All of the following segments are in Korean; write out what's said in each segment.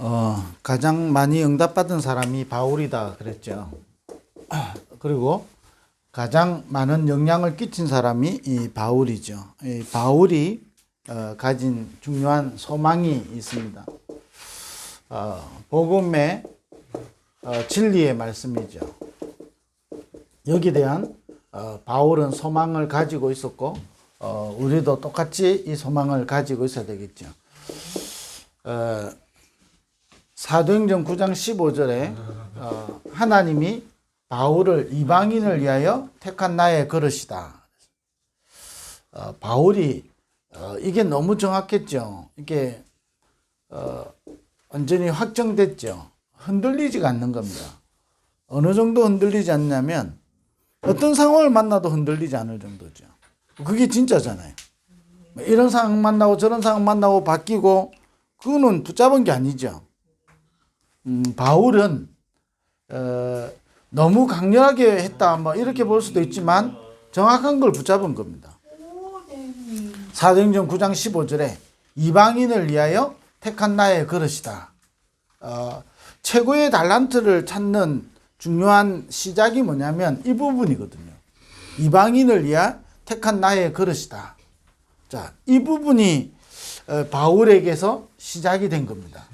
어, 가장 많이 응답받은 사람이 바울이다 그랬죠. 그리고 가장 많은 영향을 끼친 사람이 이 바울이죠. 이 바울이 어, 가진 중요한 소망이 있습니다. 어, 복음의 어, 진리의 말씀이죠. 여기에 대한 어, 바울은 소망을 가지고 있었고 어, 우리도 똑같이 이 소망을 가지고 있어야 되겠죠. 어, 사도행전 9장 15절에 어, 하나님이 바울을 이방인을 위하여 택한 나의 그릇이다. 어, 바울이 어, 이게 너무 정확했죠. 이게 어, 완전히 확정됐죠. 흔들리지가 않는 겁니다. 어느 정도 흔들리지 않냐면 어떤 상황을 만나도 흔들리지 않을 정도죠. 그게 진짜잖아요. 이런 상황 만나고 저런 상황 만나고 바뀌고 그거는 붙잡은 게 아니죠. 음, 바울은 어, 너무 강렬하게 했다 뭐 이렇게 볼 수도 있지만 정확한 걸 붙잡은 겁니다. 사도행전 9장 15절에 이방인을 위하여 택한 나의 그릇이다. 어, 최고의 달란트를 찾는 중요한 시작이 뭐냐면 이 부분이거든요. 이방인을 위하 택한 나의 그릇이다. 자, 이 부분이 어, 바울에게서 시작이 된 겁니다.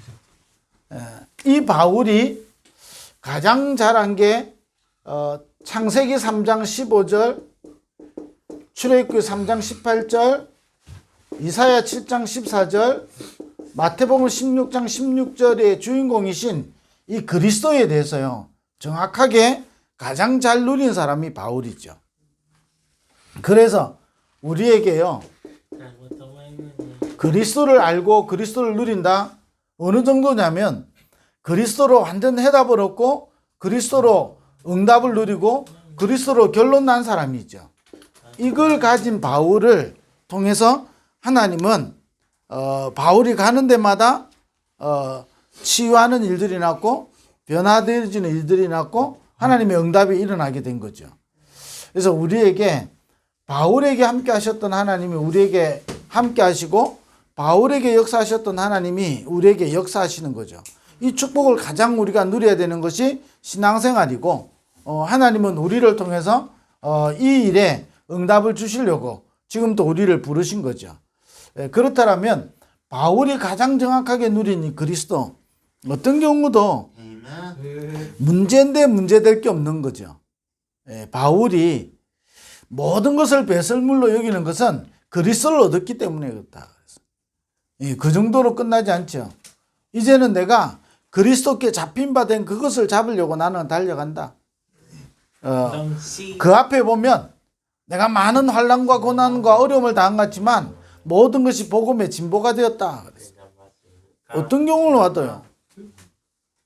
에, 이 바울이 가장 잘한 게 어, 창세기 3장 15절, 출애굽기 3장 18절, 이사야 7장 14절, 마태복음 16장 16절의 주인공이신 이 그리스도에 대해서요. 정확하게 가장 잘 누린 사람이 바울이죠. 그래서 우리에게요. 그리스도를 알고 그리스도를 누린다. 어느 정도냐면 그리스도로 완전 해답을 얻고 그리스도로 응답을 누리고 그리스도로 결론 난 사람이죠. 이걸 가진 바울을 통해서 하나님은 어, 바울이 가는 데마다 어, 치유하는 일들이 났고 변화되어지는 일들이 났고 하나님의 응답이 일어나게 된 거죠. 그래서 우리에게 바울에게 함께 하셨던 하나님이 우리에게 함께 하시고 바울에게 역사하셨던 하나님이 우리에게 역사하시는 거죠. 이 축복을 가장 우리가 누려야 되는 것이 신앙생활이고 어, 하나님은 우리를 통해서 어, 이 일에 응답을 주시려고 지금 또 우리를 부르신 거죠. 예, 그렇다면 바울이 가장 정확하게 누린 이 그리스도 어떤 경우도 문제인데 문제될 게 없는 거죠. 예, 바울이 모든 것을 배설물로 여기는 것은 그리스도를 얻었기 때문에 그렇다. 예, 그 정도로 끝나지 않죠. 이제는 내가 그리스도께 잡힌 바 된 그것을 잡으려고 나는 달려간다. 어, 그 앞에 보면 내가 많은 환란과 고난과 어려움을 같지만 모든 것이 복음의 진보가 되었다. 그랬어요. 어떤 경우를 와도요.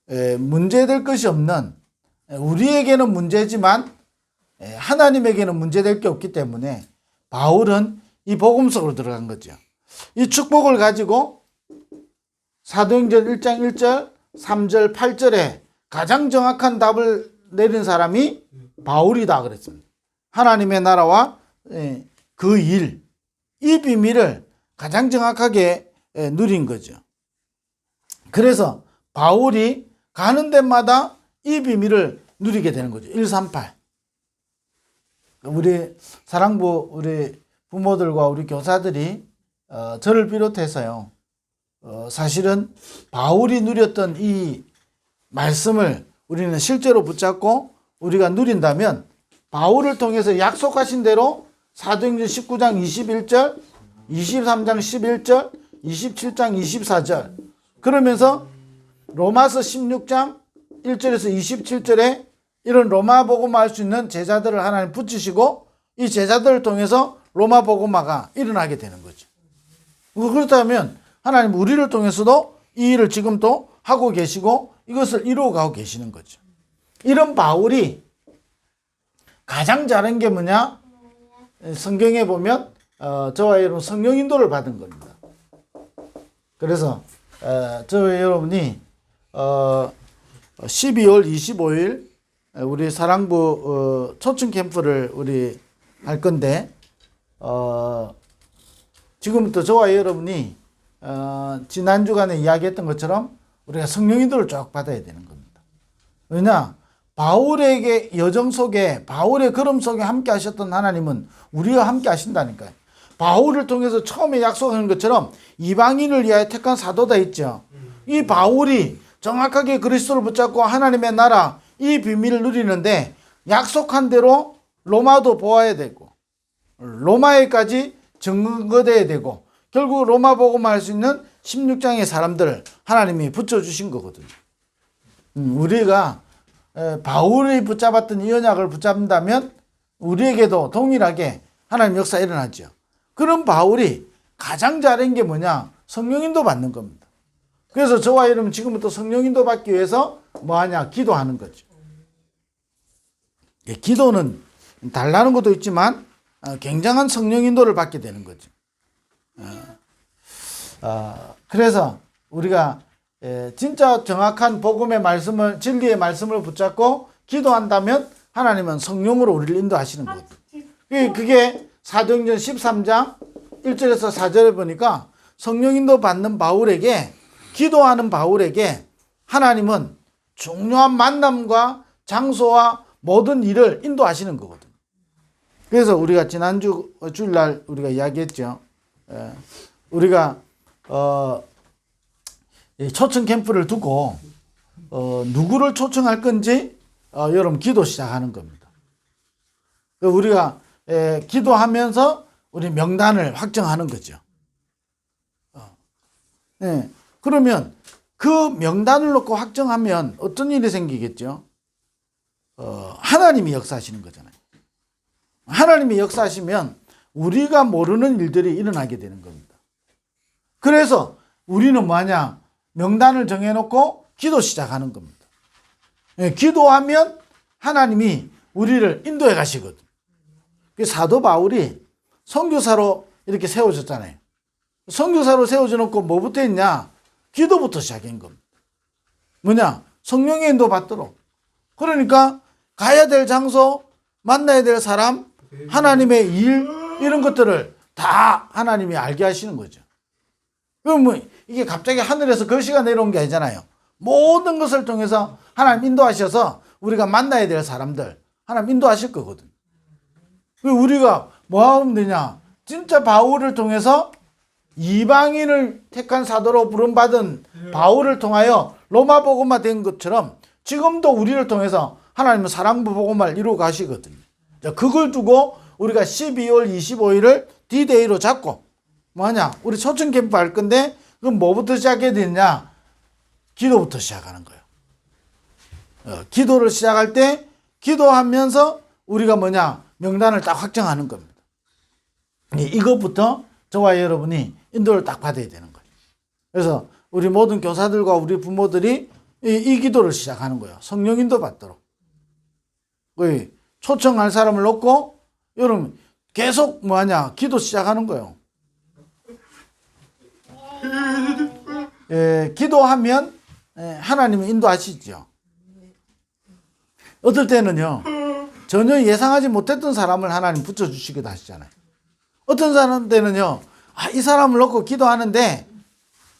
에, 문제될 것이 없는 에, 우리에게는 문제지만 에, 하나님에게는 문제될 게 없기 때문에 바울은 이 복음 속으로 들어간 거죠. 이 축복을 가지고 사도행전 1장 1절, 3절, 8절에 가장 정확한 답을 내린 사람이 바울이다 그랬습니다. 하나님의 나라와 에, 그 일, 이 비밀을 가장 정확하게 에, 누린 거죠. 그래서 바울이 가는 데마다 이 비밀을 누리게 되는 거죠. 138. 우리 사랑부 우리 부모들과 우리 교사들이 어, 저를 비롯해서요. 어, 사실은 바울이 누렸던 이 말씀을 우리는 실제로 붙잡고 우리가 누린다면 바울을 통해서 약속하신 대로 사도행전 19장 21절, 23장 11절, 27장 24절 그러면서 로마서 16장 1절에서 27절에 이런 로마 복음화 할 수 있는 제자들을 하나님 붙이시고 이 제자들을 통해서 로마 복음화가 일어나게 되는 거죠. 그렇다면 하나님 우리를 통해서도 이 일을 지금 또 하고 계시고 이것을 이루어가고 계시는 거죠. 이런 바울이 가장 잘한 게 뭐냐? 성경에 보면 어, 저와 여러분 성령 인도를 받은 겁니다. 그래서 어, 저와 여러분이 어, 12월 25일 우리 사랑부 어, 초청 캠프를 우리 할 건데 어, 지금부터 저와 여러분이 어, 지난 주간에 이야기했던 것처럼 우리가 성령 인도를 쭉 받아야 되는 겁니다. 왜냐? 바울에게 여정 속에 바울의 걸음 속에 함께 하셨던 하나님은 우리와 함께 하신다니까요. 바울을 통해서 처음에 약속한 것처럼 이방인을 위하여 택한 사도다 했죠. 이 바울이 정확하게 그리스도를 붙잡고 하나님의 나라 이 비밀을 누리는데 약속한 대로 로마도 보아야 되고 로마에까지 증거돼야 되고 결국 로마 복음을 할 수 있는 16장의 사람들을 하나님이 붙여주신 거거든요. 음, 우리가 에, 바울이 붙잡았던 이 언약을 붙잡는다면 우리에게도 동일하게 하나님 역사 일어나죠. 그런 바울이 가장 잘한 게 뭐냐? 성령인도 받는 겁니다. 그래서 저와 여러분 지금부터 성령인도 받기 위해서 뭐 하냐? 기도하는 거죠. 예, 기도는 달라는 것도 있지만 어, 굉장한 성령인도를 받게 되는 거죠. 어, 어, 그래서 우리가 예, 진짜 정확한 복음의 말씀을 진리의 말씀을 붙잡고 기도한다면 하나님은 성령으로 우리를 인도하시는 거죠. 그게- 그게 사도행전 13장 1절에서 4절에 보니까 성령 인도 받는 바울에게 기도하는 바울에게 하나님은 중요한 만남과 장소와 모든 일을 인도하시는 거거든요. 그래서 우리가 지난주 주일날 우리가 이야기했죠. 예, 우리가 어, 이 초청 캠프를 두고 어, 누구를 초청할 건지 어, 여러분 기도 시작하는 겁니다. 그 우리가 에, 기도하면서 우리 명단을 확정하는 거죠. 어. 네. 그러면 그 명단을 놓고 확정하면 어떤 일이 생기겠죠? 어, 하나님이 역사하시는 거잖아요. 하나님이 역사하시면 우리가 모르는 일들이 일어나게 되는 겁니다. 그래서 우리는 뭐하냐? 명단을 정해놓고 기도 시작하는 겁니다. 예, 기도하면 하나님이 우리를 인도해 가시거든. 그 사도 바울이 선교사로 이렇게 세워졌잖아요. 선교사로 세워져 놓고 뭐부터 했냐? 기도부터 시작한 겁니다. 뭐냐? 성령의 인도 받도록. 그러니까 가야 될 장소, 만나야 될 사람, 하나님의 일 이런 것들을 다 하나님이 알게 하시는 거죠. 그럼 뭐 이게 갑자기 하늘에서 글씨가 내려온 게 아니잖아요. 모든 것을 통해서 하나님 인도하셔서 우리가 만나야 될 사람들 하나님 인도하실 거거든. 그 우리가 뭐 하면 되냐? 진짜 바울을 통해서 이방인을 택한 사도로 부름받은 바울을 통하여 로마 복음화 된 것처럼 지금도 우리를 통해서 하나님은 사랑부 복음화를 이루어 가시거든요. 자, 그걸 두고 우리가 12월 25일을 D-Day로 잡고 뭐하냐? 우리 초청 캠프 할 건데 그럼 뭐부터 시작해야 되냐? 기도부터 시작하는 거예요. 어, 기도를 시작할 때 기도하면서 우리가 뭐냐? 명단을 딱 확정하는 겁니다. 이- 이것부터 저와 여러분이 인도를 딱 받아야 되는 거예요. 그래서 우리 모든 교사들과 우리 부모들이 이, 이 기도를 시작하는 거예요. 성령 인도 받도록. 그 초청할 사람을 놓고 여러분 계속 뭐하냐? 기도 시작하는 거예요. 예, 기도하면 예, 하나님이 인도하시죠. 어떨 때는요, 전혀 예상하지 못했던 사람을 하나님 붙여주시기도 하시잖아요. 어떤 사람 때는요, 아, 이 사람을 놓고 기도하는데,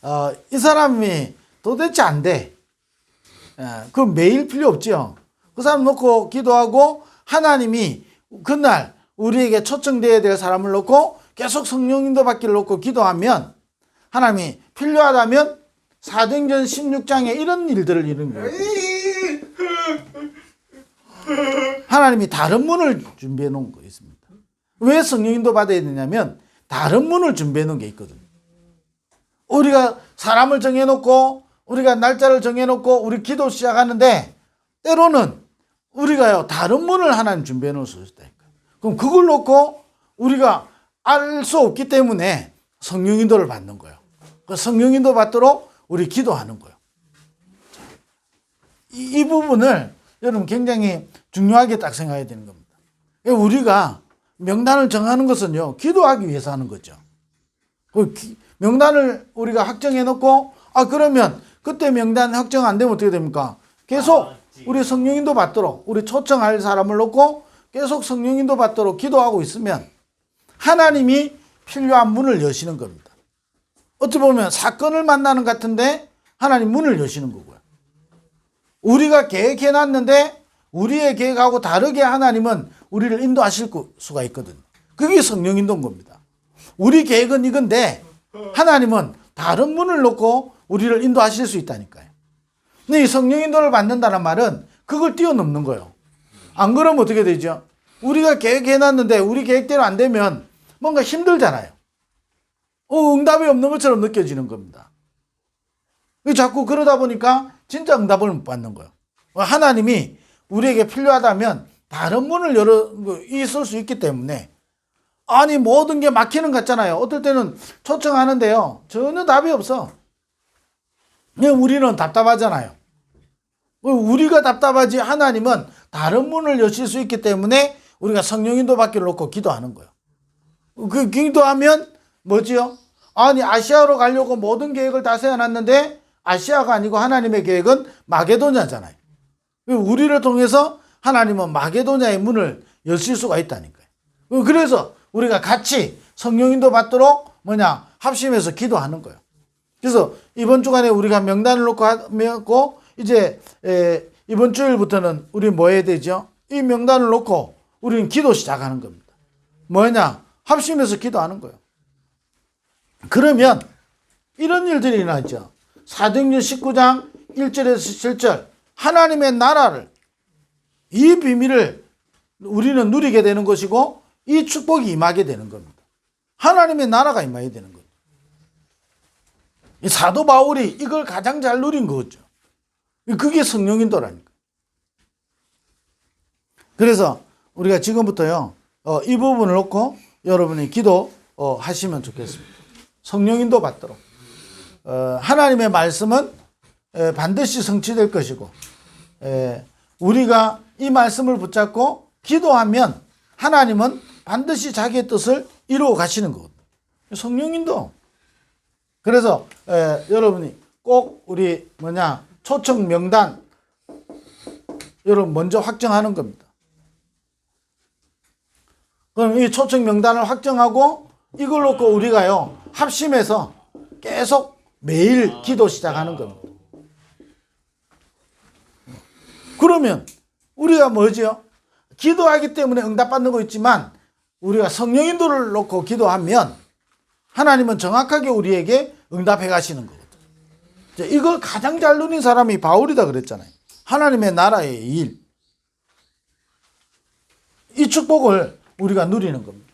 어, 이 사람이 도대체 안 돼. 예, 그 매일 필요 없죠. 그 사람 놓고 기도하고 하나님이 그날 우리에게 초청되어야 될 사람을 놓고 계속 성령 인도 받기를 놓고 기도하면 하나님이 필요하다면 사도행전 16장에 이런 일들을 이루는 거예요. 하나님이 다른 문을 준비해 놓은 거 있습니다. 왜 성령 인도 받아야 되냐면 다른 문을 준비해 놓은 게 있거든요. 우리가 사람을 정해 놓고 우리가 날짜를 정해 놓고 우리 기도 시작하는데 때로는 우리가요 다른 문을 하나님 준비해 놓을 수 있다니까. 그럼 그걸 놓고 우리가 알 수 없기 때문에 성령 인도를 받는 거예요. 그 성령 인도 받도록 우리 기도하는 거예요. 이, 이 부분을 여러분 굉장히 중요하게 딱 생각해야 되는 겁니다. 우리가 명단을 정하는 것은요 기도하기 위해서 하는 거죠. 그 기- 명단을 우리가 확정해 놓고 아 그러면 그때 명단 확정 안 되면 어떻게 됩니까? 계속 아, 맞지. 우리 성령인도 받도록 우리 초청할 사람을 놓고 계속 성령인도 받도록 기도하고 있으면 하나님이 필요한 문을 여시는 겁니다. 어찌 보면 사건을 만나는 것 같은데 하나님 문을 여시는 거고요. 우리가 계획해 놨는데 우리의 계획하고 다르게 하나님은 우리를 인도하실 거- 수가 있거든요. 그게 성령 인도인 겁니다. 우리 계획은 이건데 하나님은 다른 문을 놓고 우리를 인도하실 수 있다니까요. 이 성령 인도를 받는다는 말은 그걸 뛰어넘는 거예요. 안 그러면 어떻게 되죠? 우리가 계획해 놨는데 우리 계획대로 안 되면 뭔가 힘들잖아요. 어, 응답이 없는 것처럼 느껴지는 겁니다. 자꾸 그러다 보니까 진짜 응답을 못 받는 거예요. 하나님이 우리에게 필요하다면 다른 문을 열어 있을 수 있기 때문에 아니 모든 게 막히는 것 같잖아요. 어떨 때는 초청하는데요. 전혀 답이 없어. 그냥 우리는 답답하잖아요. 우리가 답답하지 하나님은 다른 문을 여실 수 있기 때문에 우리가 성령인도 받기를 놓고 기도하는 거예요. 그 기도하면 뭐지요? 아니 아시아로 가려고 모든 계획을 다 세워놨는데 아시아가 아니고 하나님의 계획은 마게도냐잖아요. 우리를 통해서 하나님은 마게도냐의 문을 여실 수가 있다니까요. 그래서 우리가 같이 성령인도 받도록 뭐냐 합심해서 기도하는 거예요. 그래서 이번 주간에 우리가 명단을 놓고 이제 에, 이번 주일부터는 우리 뭐 해야 되죠? 이 명단을 놓고 우리는 기도 시작하는 겁니다. 뭐냐? 합심해서 기도하는 거예요. 그러면 이런 일들이 일어나죠. 사도행전 19장 1절에서 7절 하나님의 나라를 이 비밀을 우리는 누리게 되는 것이고 이 축복이 임하게 되는 겁니다. 하나님의 나라가 임하게 되는 거죠. 이 사도 바울이 이걸 가장 잘 누린 거죠. 그게 성령인도라니까. 그래서 우리가 지금부터요, 어, 이 부분을 놓고 여러분이 기도 어, 하시면 좋겠습니다. 성령인도 받도록. 어, 하나님의 말씀은 에, 반드시 성취될 것이고, 에, 우리가 이 말씀을 붙잡고 기도하면 하나님은 반드시 자기의 뜻을 이루어 가시는 거거든요. 성령인도. 그래서 에, 여러분이 꼭 우리 뭐냐 초청 명단 여러분 먼저 확정하는 겁니다. 그럼 이 초청 명단을 확정하고 이걸 놓고 우리가요 합심해서 계속 매일 기도 시작하는 겁니다. 그러면 우리가 뭐지요? 기도하기 때문에 응답받는 거 있지만 우리가 성령 인도를 놓고 기도하면 하나님은 정확하게 우리에게 응답해 가시는 거거든요. 자, 이걸 가장 잘 누린 사람이 바울이다 그랬잖아요. 하나님의 나라의 일. 이 축복을 우리가 누리는 겁니다.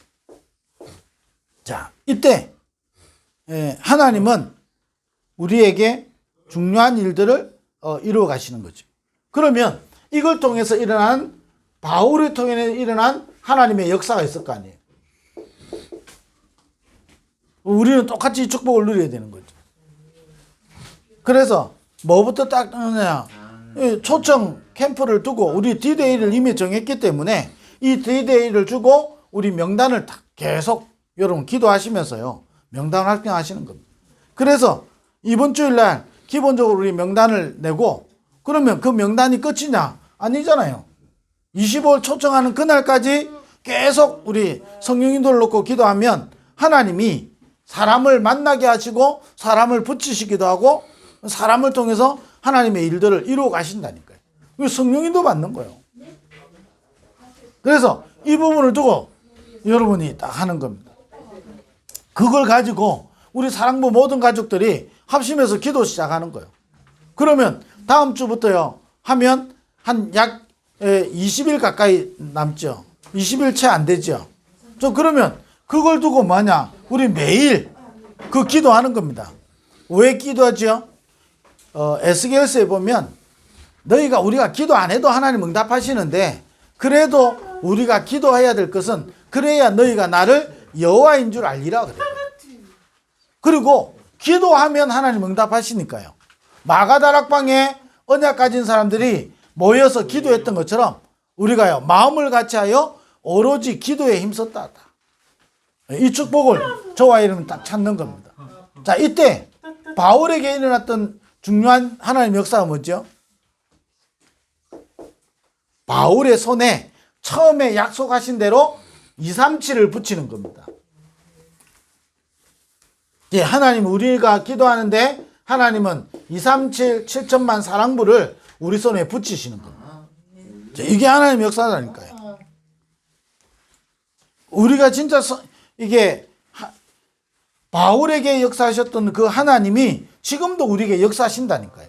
자, 이때 예, 하나님은 우리에게 중요한 일들을 어, 이루어 가시는 거죠. 그러면 이걸 통해서 일어난 바울을 통해 일어난 하나님의 역사가 있을 거 아니에요. 우리는 똑같이 이 축복을 누려야 되는 거죠. 그래서 뭐부터 딱 하냐 이 초청 캠프를 두고 우리 디데이를 이미 정했기 때문에 이 디데이를 주고 우리 명단을 딱 계속 여러분 기도하시면서요 명단 활동하시는 겁니다. 그래서 이번 주일날 기본적으로 우리 명단을 내고 그러면 그 명단이 끝이냐 아니잖아요. 25일 초청하는 그날까지 계속 우리 성령인도를 놓고 기도하면 하나님이 사람을 만나게 하시고 사람을 붙이시기도 하고 사람을 통해서 하나님의 일들을 이루어 가신다니까요. 그 성령인도 받는 거예요. 그래서 이 부분을 두고 여러분이 딱 하는 겁니다. 그걸 가지고 우리 사랑부 모든 가족들이 합심해서 기도 시작하는 거예요. 그러면 다음 주부터요 하면 한 약 20일 가까이 남죠. 20일 채 안 되죠. 저 그러면 그걸 두고 뭐냐? 우리 매일 그 기도하는 겁니다. 왜 기도하죠? 어, 에스겔서에 보면 너희가 우리가 기도 안 해도 하나님 응답하시는데 그래도 우리가 기도해야 될 것은 그래야 너희가 나를 여호와인 줄 알리라 그래요. 그리고 기도하면 하나님 응답하시니까요. 마가다락방에 언약 가진 사람들이 모여서 기도했던 것처럼 우리가요 마음을 같이하여 오로지 기도에 힘썼다. 이 축복을 저와 이름은 딱 찾는 겁니다. 자 이때 바울에게 일어났던 중요한 하나님 역사가 뭐죠? 바울의 손에 처음에 약속하신 대로 237을 붙이는 겁니다. 예, 하나님 우리가 기도하는데 하나님은 237 7천만 사랑부를 우리 손에 붙이시는 겁니다. 자, 이게 하나님 역사라니까요. 우리가 진짜 서- 이게 하- 바울에게 역사하셨던 그 하나님이 지금도 우리에게 역사하신다니까요.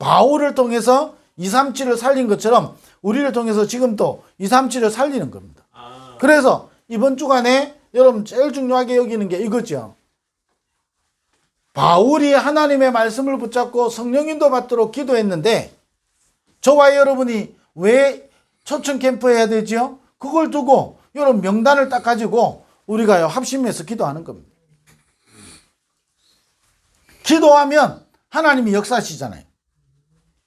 바울을 통해서 237을 살린 것처럼 우리를 통해서 지금도 237을 살리는 겁니다. 아, 그래서 이번 주간에 여러분 제일 중요하게 여기는 게 이거죠. 바울이 하나님의 말씀을 붙잡고 성령인도 받도록 기도했는데 저와 여러분이 왜 초청 캠프 해야 되지요? 그걸 두고 여러분 명단을 딱 가지고 우리가 합심해서 기도하는 겁니다. 기도하면 하나님이 역사하시잖아요.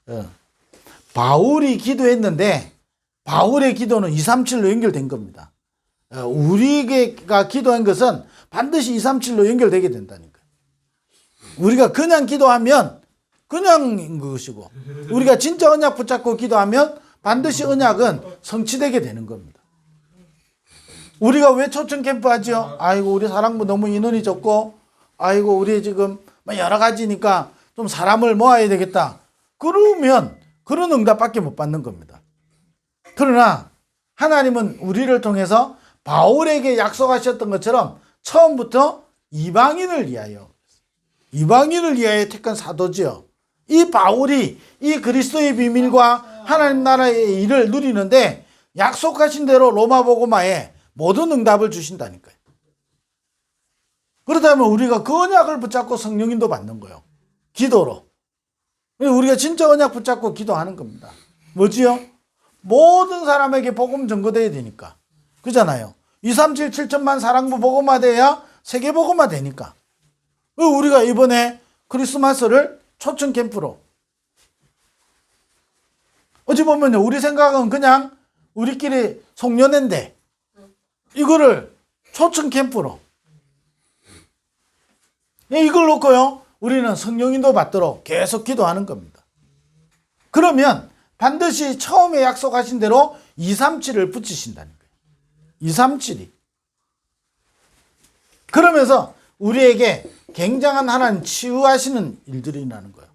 예. 바울이 기도했는데 바울의 기도는 237로 연결된 겁니다. 어, 우리가 기도한 것은 반드시 237로 연결되게 된다니까. 우리가 그냥 기도하면 그냥인 것이고 우리가 진짜 언약 붙잡고 기도하면 반드시 언약은 성취되게 되는 겁니다. 우리가 왜 초청 캠프 하죠? 아이고 우리 사랑부 너무 인원이 적고 아이고 우리 지금 뭐 여러 가지니까 좀 사람을 모아야 되겠다. 그러면 그런 응답밖에 못 받는 겁니다. 그러나 하나님은 우리를 통해서 바울에게 약속하셨던 것처럼 처음부터 이방인을 위하여 이방인을 위하여 택한 사도지요. 이 바울이 이 그리스도의 비밀과 하나님 나라의 일을 누리는데 약속하신 대로 로마 복음화에 모든 응답을 주신다니까요. 그렇다면 우리가 그 언약을 붙잡고 성령인도 받는 거예요. 기도로. 우리가 진짜 언약 붙잡고 기도하는 겁니다. 뭐지요? 모든 사람에게 복음 전거돼야 되니까. 그잖아요. 237 7천만 사랑부 복음화 돼야 세계 복음화 되니까. 우리가 이번에 크리스마스를 초청 캠프로. 어찌 보면요, 우리 생각은 그냥 우리끼리 송년회인데, 이거를 초청 캠프로. 이걸 놓고요, 우리는 성령인도 받도록 계속 기도하는 겁니다. 그러면 반드시 처음에 약속하신 대로 237을 붙이신다는 거예요. 237이. 그러면서 우리에게 굉장한 하나님 치유하시는 일들이 일어나는 거예요.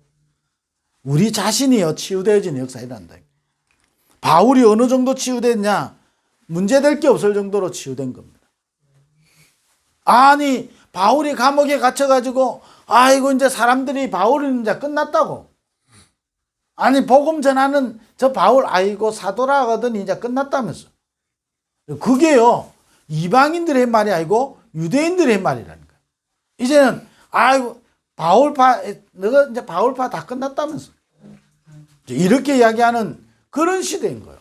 우리 자신이요, 치유되어지는 역사 일어난다. 바울이 어느 정도 치유됐냐? 문제될 게 없을 정도로 치유된 겁니다. 아니, 바울이 감옥에 갇혀가지고, 아이고, 이제 사람들이 바울은 이제 끝났다고. 아니, 복음 전하는 저 바울, 아이고, 사도라 하거든 이제 끝났다면서. 그게요, 이방인들의 말이 아니고 유대인들의 말이라니까. 이제는, 아이고, 바울파, 너가 이제 바울파 다 끝났다면서. 이렇게 이야기하는 그런 시대인 거예요.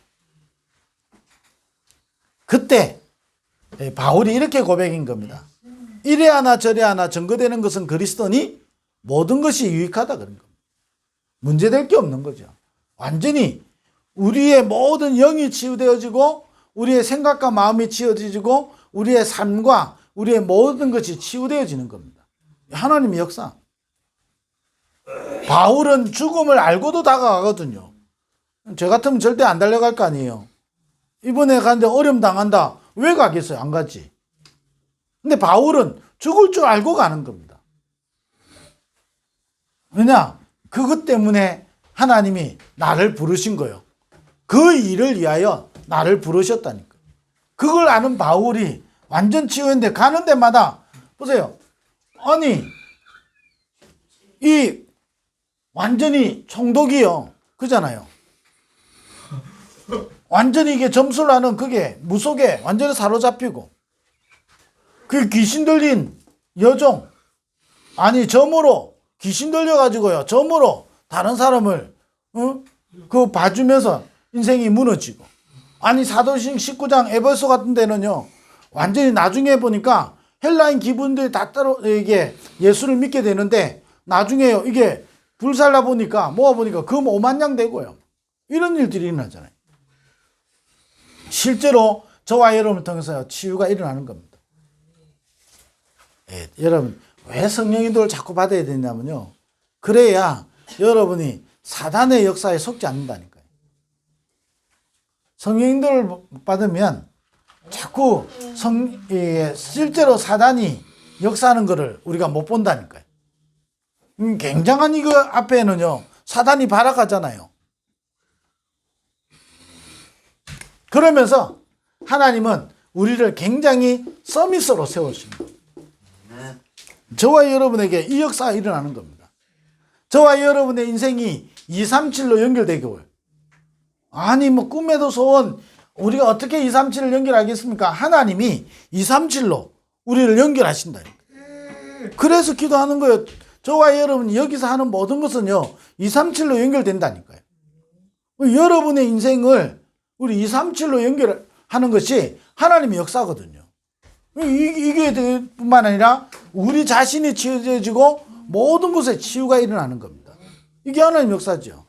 그때, 예, 바울이 이렇게 고백인 겁니다. 이래 하나 저래 하나 증거되는 것은 그리스도니 모든 것이 유익하다 그런 겁니다. 문제될 게 없는 거죠. 완전히 우리의 모든 영이 치유되어지고 우리의 생각과 마음이 치유되어지고 우리의 삶과 우리의 모든 것이 치유되어지는 겁니다. 하나님의 역사. 바울은 죽음을 알고도 다가가거든요. 저 같으면 절대 안 달려갈 거 아니에요. 이번에 가는데 어려움 당한다. 왜 가겠어요? 안 가지. 근데 바울은 죽을 줄 알고 가는 겁니다. 왜냐? 그것 때문에 하나님이 나를 부르신 거예요. 그 일을 위하여 나를 부르셨다니까. 그걸 아는 바울이 완전 치유했는데 가는 데마다 보세요. 아니 이 완전히 총독이요. 그잖아요. 완전히 이게 점수를 하는 그게 무속에 완전히 사로잡히고 그 귀신 들린 여종 아니 점으로 귀신 들려 가지고요 점으로 다른 사람을 어? 그 봐주면서 인생이 무너지고 아니 사도신 19장 에베소 같은 데는요 완전히 나중에 보니까 헬라인 기분들이 다 따로 이게 예수를 믿게 되는데 나중에요 이게 불살라 보니까 모아 보니까 금 5만 양 되고요 이런 일들이 일어나잖아요 실제로 저와 여러분을 통해서 치유가 일어나는 겁니다. 예, 여러분 왜 성령 인도를 자꾸 받아야 되냐면요. 그래야 여러분이 사단의 역사에 속지 않는다니까요. 성령 인도를 받으면 자꾸 성 예, 실제로 사단이 역사하는 것을 우리가 못 본다니까요. 음, 굉장한 이거 앞에는요 사단이 발악하잖아요. 그러면서 하나님은 우리를 굉장히 서밋으로 세우십니다. 저와 여러분에게 이 역사가 일어나는 겁니다. 저와 여러분의 인생이 237로 연결되고 아니 뭐 꿈에도 소원 우리가 어떻게 237을 연결하겠습니까? 하나님이 237로 우리를 연결하신다. 그래서 기도하는 거예요. 저와 여러분이 여기서 하는 모든 것은요. 237로 연결된다니까요. 여러분의 인생을 우리 237로 연결하는 것이 하나님의 역사거든요. 이- 이게 뿐만 아니라 우리 자신이 치유해지고 모든 곳에 치유가 일어나는 겁니다. 이게 하나님의 역사죠.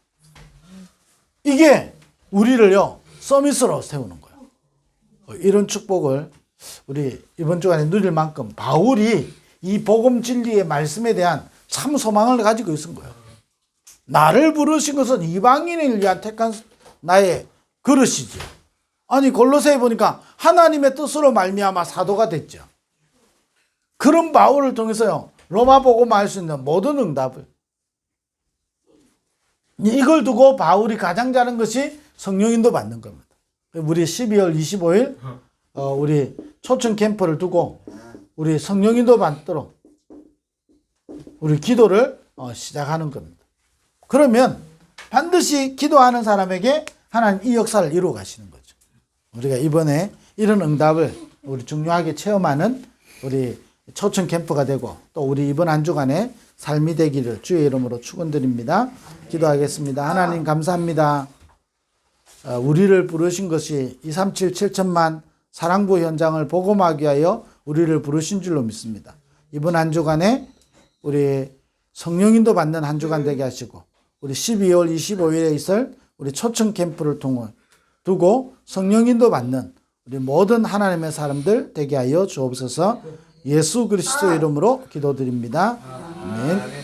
이게 우리를요 서밋으로 세우는 거예요. 어, 이런 축복을 우리 이번 주간에 누릴 만큼 바울이 이 복음 진리의 말씀에 대한 참 소망을 가지고 있은 거예요. 나를 부르신 것은 이방인을 위한 택한 나의 그릇이지. 아니 골로새에 보니까 하나님의 뜻으로 말미암아 사도가 됐죠. 그런 바울을 통해서요 로마 복음 알수 있는 모든 응답을 이걸 두고 바울이 가장 잘한 것이 성령인도 받는 겁니다. 우리 12월 25일 어, 우리 초청 캠프를 두고 우리 성령인도 받도록 우리 기도를 어, 시작하는 겁니다. 그러면 반드시 기도하는 사람에게 하나님 이 역사를 이루어 가시는 거죠. 우리가 이번에 이런 응답을 우리 중요하게 체험하는 우리 초청 캠프가 되고 또 우리 이번 한 주간에 삶이 되기를 주의 이름으로 축원드립니다. 기도하겠습니다. 하나님 감사합니다. 어, 우리를 부르신 것이 237 7천만 사랑부 현장을 복음하기 위하여 우리를 부르신 줄로 믿습니다. 이번 한 주간에 우리 성령인도 받는 한 주간 되게 하시고 우리 12월 25일에 있을 우리 초청 캠프를 통해 두고 성령인도 받는 우리 모든 하나님의 사람들 되게 하여 주옵소서 예수 그리스도 이름으로 기도드립니다. 아멘.